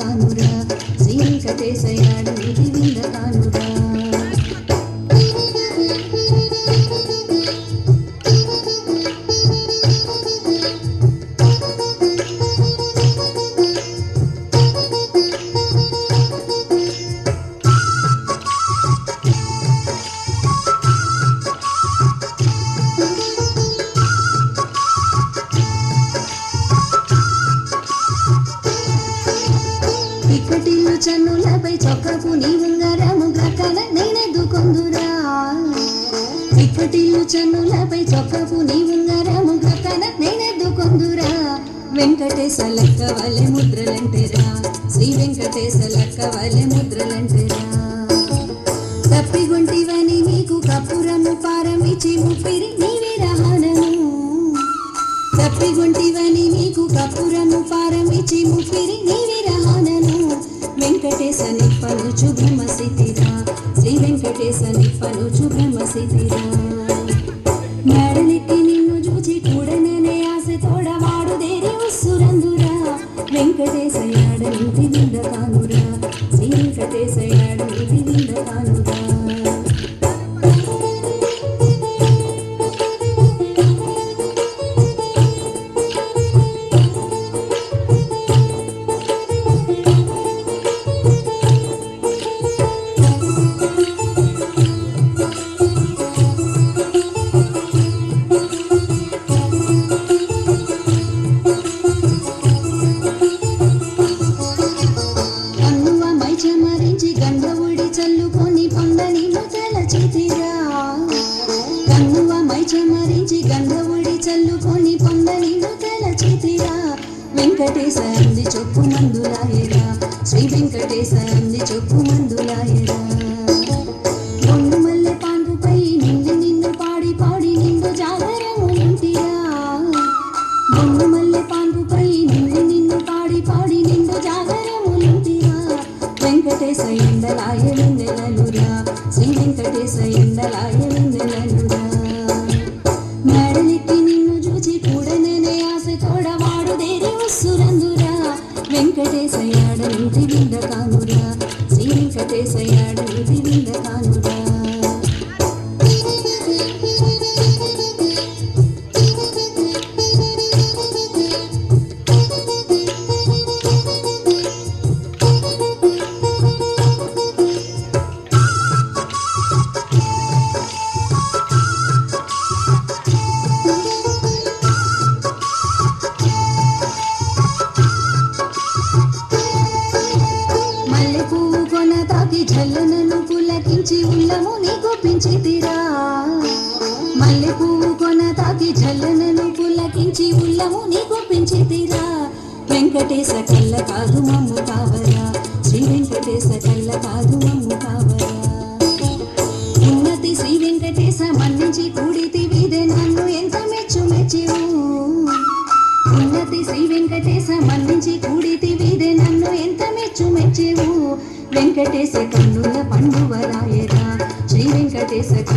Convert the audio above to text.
కానురా శ్రీ వెంకటేశయాడ ఇక్కటిల్లు చన్నులపై చొక్కపు నీ ఉంగరము గ్రక్కన నేనెద్దుకొందురా ఇప్పటిల్లు చన్నులపై చొక్కపు నీ ఉంగరము గ్రక్కన నేనెద్దుకొందురా వెంకటేశ లక్క వలె ముద్రలంటేరా. శ్రీ వెంకటేశ లక్క వలె ముద్రలంటేరా తప్పిగుంటివని నీకు కపురము పారమిచి ముప్పిరి నీవే రహనము. తప్పిగుంటివని నీకు కపురము పారమిచి ముప్పిరి నీవే రహణను వెంకటేశ నిప్పను శుభ్రమసితిరా. శ్రీ వెంకటేశ నిప్పను శుభ్రమసితిరా. మేడలెక్కి నిన్ను చూచి కూడననే ఆశ తోడవాడు దేరి ఉస్సురందురా వెంకటేశ యాడ నిధి వెంకటేశ అంది చొప్పు మందులాయరా. శ్రీ వెంకటేశ అంది చొప్పు మందులాయరా. పొన్ను మల్లె పాండుపై నిండి నిన్ను పాడి పాడి నిండు జాగరము నింటిరా బొమ్మ మల్లె పాండుపై నిన్ను నిన్ను పాడి పాడి నిండు జాగరములింటిరా వెంకటేశ ఎందలాయ వెందెలనురా శ్రీ వెంకటేశ ఎందలాయ వెందెలనురా వెంకటేశయాడ నిధి వింద కానురా శ్రీ వెంకటేశయాడ నిధి వింద పులకించి ఉల్లము నీకు పెంచితిరా మల్లె పువ్వు కొన తాకి జల్లనను పులకించి ఉల్లము నీకు పెంచితిరా వెంకటేశ కళ్ళ కాదు మమ్ము కావరా. శ్రీ వెంకటేశ కళ్ళ కాదు మమ్ము కావరా. ఉన్నతి శ్రీ వెంకటేశ మన్నించి కూడితి వీదే నన్ను ఎంత మెచ్చు మెచ్చివు. ఉన్నతి శ్రీ వెంకటేశ మన్నించి కూడితి వీదే నన్ను ఎంత మెచ్చు మెచ్చేవు. వెంకటేశ కన్నుల పండువ రాయరా. వెంకటేశ